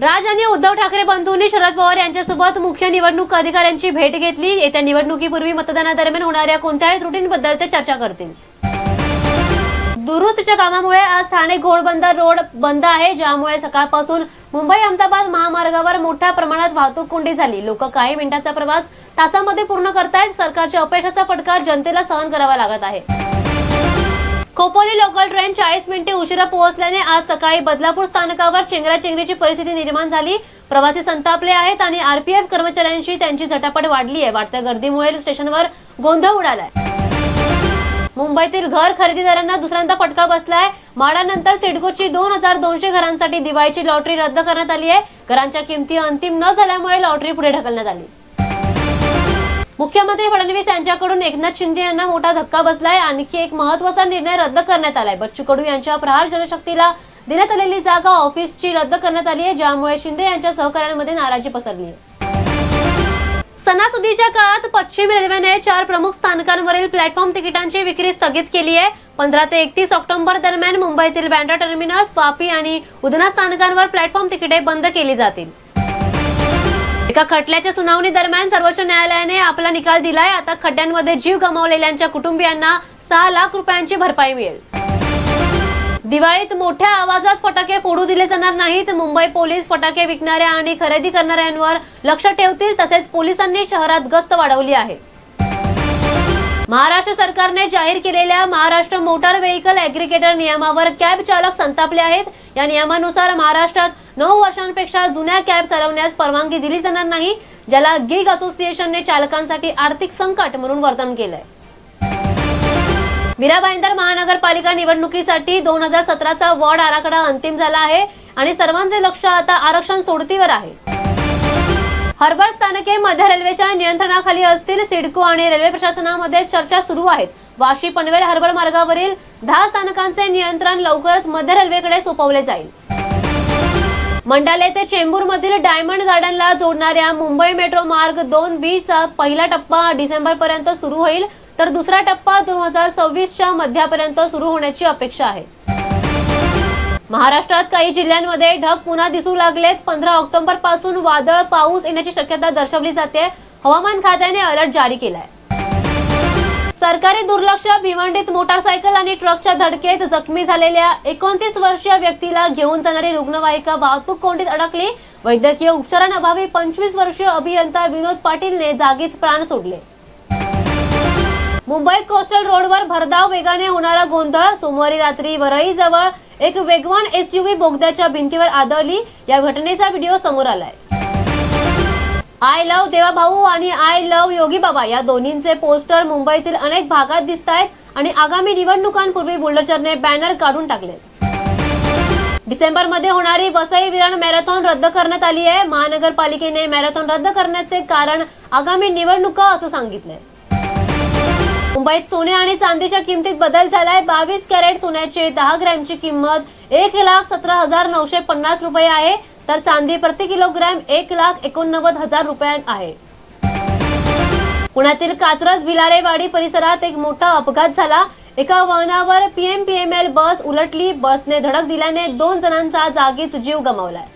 राज आणि उद्धव ठाकरे बंधूंनी शरद पवार यांच्यासोबत मुख्य निवडणूक अधिकाऱ्यांची भेट घेतली. येत्या निवडणुकीपूर्वी मतदानादरम्यान होणाऱ्या कोणत्याही त्रुटींबद्दल ते चर्चा करतील. दुरुस्तीच्या कामामुळे आज ठाणे घोडबंदर रोड बंद आहे. ज्यामुळे सकाळपासून मुंबई अहमदाबाद महामार्गावर मोठ्या प्रमाणात वाहतूक कोंडी झाली. लोक काही मिनिटांचा प्रवास तासामध्ये पूर्ण करतायत. सरकारच्या अपयशाचा फटका जनतेला सहन करावा लागत आहे. खोपोली लोकल ट्रेन चाळीस मिनिटे उशिरा पोहोचल्याने आज सकाळी बदलापूर स्थानकावर चेंगराचेंगरीची परिस्थिती निर्माण झाली. प्रवासी संतापले आहेत आणि आरपीएफ कर्मचाऱ्यांशी त्यांची झटापट वाढली आहे. वाढत्या गर्दीमुळे स्टेशनवर गोंधळ उडालाय. मुंबईतील घर खरेदीदारांना दुसऱ्यांदा फटका बसलाय. माडानंतर सिडकोची दोन हजार दोनशे घरांसाठी दिवाळीची लॉटरी रद्द करण्यात आली आहे. घरांच्या किमती अंतिम न झाल्यामुळे लॉटरी पुढे ढकलण्यात आली. मुख्यमंत्री फडणवीस यांच्याकडून एकनाथ शिंदे यांना मोठा धक्का बसलाय. आणखी एक महत्त्वाचा निर्णय रद्द करण्यात आलाय. बच्चू कडू यांच्या प्रहार जनशक्तीला देण्यात आलेली जागा ऑफिसची रद्द करण्यात आली आहे ज्यामुळे शिंदे यांच्या सहकाऱ्यांमध्ये नाराजी पसरली आहे. सणासुदीच्या काळात पश्चिम रेल्वेने चार प्रमुख स्थानकांवरील प्लॅटफॉर्म तिकिटांची विक्री स्थगित केली आहे. पंधरा ते एकतीस ऑक्टोबर दरम्यान मुंबईतील बँड्रा टर्मिनस वापी आणि उदना स्थानकांवर प्लॅटफॉर्म तिकिटे बंद केली जातील. एका खटल्याच्या सुनावणी दरम्यान सर्वोच्च न्यायालयाने आपला निकाल दिलाय. आता खड्ड्यांमध्ये जीव गमावलेल्यांच्या कुटुंबियांना सहा लाख रुपयांची भरपाई मिळेल. दिवाळीत मोठ्या आवाजात फटाके फोडू दिले जाणार नाहीत. मुंबई पोलीस फटाके विकणाऱ्या आणि खरेदी करणाऱ्यांवर लक्ष ठेवतील तसेच पोलिसांनी शहरात गस्त वाढवली आहे. महाराष्ट्र सरकारने जाहीर केलेल्या महाराष्ट्र मोटार व्हेकल ऍग्रिगेटर नियमावर कॅब चालक संतापले आहेत. या नियमानुसार महाराष्ट्रात नऊ वर्षांपेक्षा जुन्या कॅब चालवण्यास परवानगी दिली जाणार नाही ज्याला गिग असोसिएशनने चालकांसाठी आर्थिक संकट म्हणून वर्तन केलंय. मीरा भाईंदर महानगरपालिका निवडणुकीसाठी दोन हजार सतराचा वॉर्ड आराखडा अंतिम झाला आहे आणि सर्वांचे लक्ष आता आरक्षण सोडतीवर आहे. हर्बल स्थानके मध्य रेल्वेच्या नियंत्रणाखाली असतील. सिडको आणि रेल्वे प्रशासनामध्ये चर्चा सुरू आहेत. वाशी पनवेल हर्बल मार्गावरील दहा स्थानकांचे नियंत्रण लवकरच मध्य रेल्वेकडे सोपवले जाईल. मंडाले ते चेंबूर मधील डायमंड गार्डनला जोडणाऱ्या मुंबई मेट्रो मार्ग दोन बी चा पहिला टप्पा डिसेंबर पर्यंत सुरू होईल. तर दुसरा टप्पा दोन हजार सव्वीसच्या मध्यापर्यंत सुरू होण्याची अपेक्षा आहे. महाराष्ट्रात काही जिल्ह्यांमध्ये ढग पुन्हा दिसू लागलेत. पंधरा ऑक्टोबरपासून वादळ पाऊस येण्याची शक्यता दर्शवली जाते. हवामान खात्याने अलर्ट जारी केलाय. सरकारी दुर्लक्ष भिवंडीत मोटारसायकल आणि ट्रकच्या धडकेत जखमी झालेल्या एकोणतीस वर्षीय व्यक्तीला घेऊन जाणारी रुग्णवाहिका वाहतूक कोंडीत अडकली. वैद्यकीय उपचारांअभावी पंचवीस वर्षीय अभियंता विनोद पाटीलने जागीच प्राण सोडले. मुंबई कोस्टल रोडवर भरधाव वेगाने होणारा गोंधळ सोमवारी रात्री वरळीजवळ एक वेगवान एसयूव्ही बोगद्याच्या भिंतीवर आदळली. या घटनेचा व्हिडिओ समोर आलाय. आय लव्ह देवाभाऊ आणि आय लव्ह योगी बाबा या दोन्हींचे पोस्टर मुंबईतील अनेक भागात दिसत आहेत आणि आगामी निवडणुकांपूर्वी बुलडोचरने बॅनर काढून टाकले डिसेंबरमध्ये होणारी वसई विरार मॅरेथॉन रद्द करण्यात आली आहे. महानगरपालिकेने मॅरेथॉन रद्द करण्याचे कारण आगामी निवडणुका असं सांगितलंय. मुंबईत सोने आणि चांदीच्या किमतीत बदल झालाय. बावीस कॅरेट सोन्याची दहा ग्रॅमची किंमत एक लाख सतरा हजार नऊशे पन्नास रुपये आहे. तर चांदी प्रति किलोग्रॅम एक लाख एकोणनव्वद हजार रुपये आहे. पुण्यातील कात्रज भिलारेवाडी परिसरात एक मोठा अपघात झाला. एका वाहनावर पीएमपीएमएल बस उलटली. बसने धडक दिल्याने दोन जणांचा जागीच जीव गमावलाय.